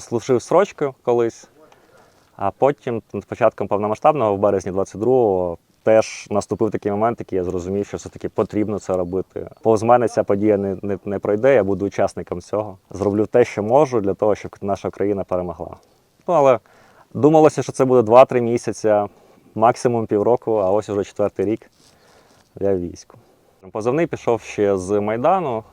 Служив срочку колись, а потім, з початком повномасштабного, в березні 22-го, теж наступив такий момент, який я зрозумів, що все-таки потрібно це робити. Повз мене ця подія не, не, не пройде, я буду учасником цього. Зроблю те, що можу, для того, щоб наша країна перемогла. Ну, але думалося, що це буде 2-3 місяці, максимум півроку, а ось уже четвертий рік я в війську. Позивний пішов ще з Майдану,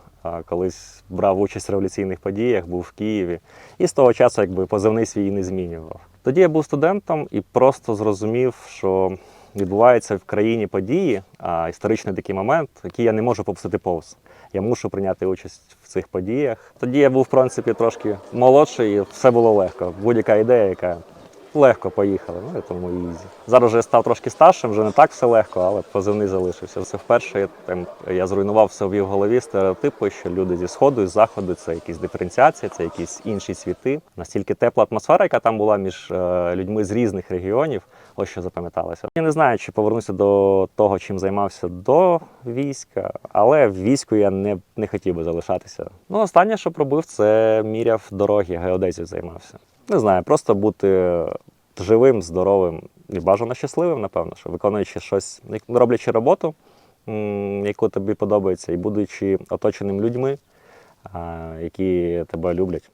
колись брав участь в революційних подіях, був в Києві. І з того часу якби позивний свій не змінював. Тоді я був студентом і просто зрозумів, що відбуваються в країні події, а історичний такий момент, який я не можу попустити повз. Я мушу прийняти участь в цих подіях. Тоді я був, в принципі, трошки молодший, і все було легко. Будь-яка ідея, яка легко поїхали. Ну, тому ізі. Зараз вже став трошки старшим, вже не так все легко, але позивний залишився. Це вперше я, там, я зруйнував собі в голові стереотипи, що люди зі сходу і з заходу це якісь диференціація, це якісь інші світи. Настільки тепла атмосфера, яка там була між е, людьми з різних регіонів. Ось що запам'яталося. Я не знаю, чи повернуся до того, чим займався до війська, але в війську я не, не хотів би залишатися. Ну, останнє, що пробив, це міряв дороги, геодезію займався. Не знаю, просто бути живим, здоровим і бажано щасливим, напевно, що виконуючи щось, роблячи роботу, яку тобі подобається, і будучи оточеним людьми, які тебе люблять.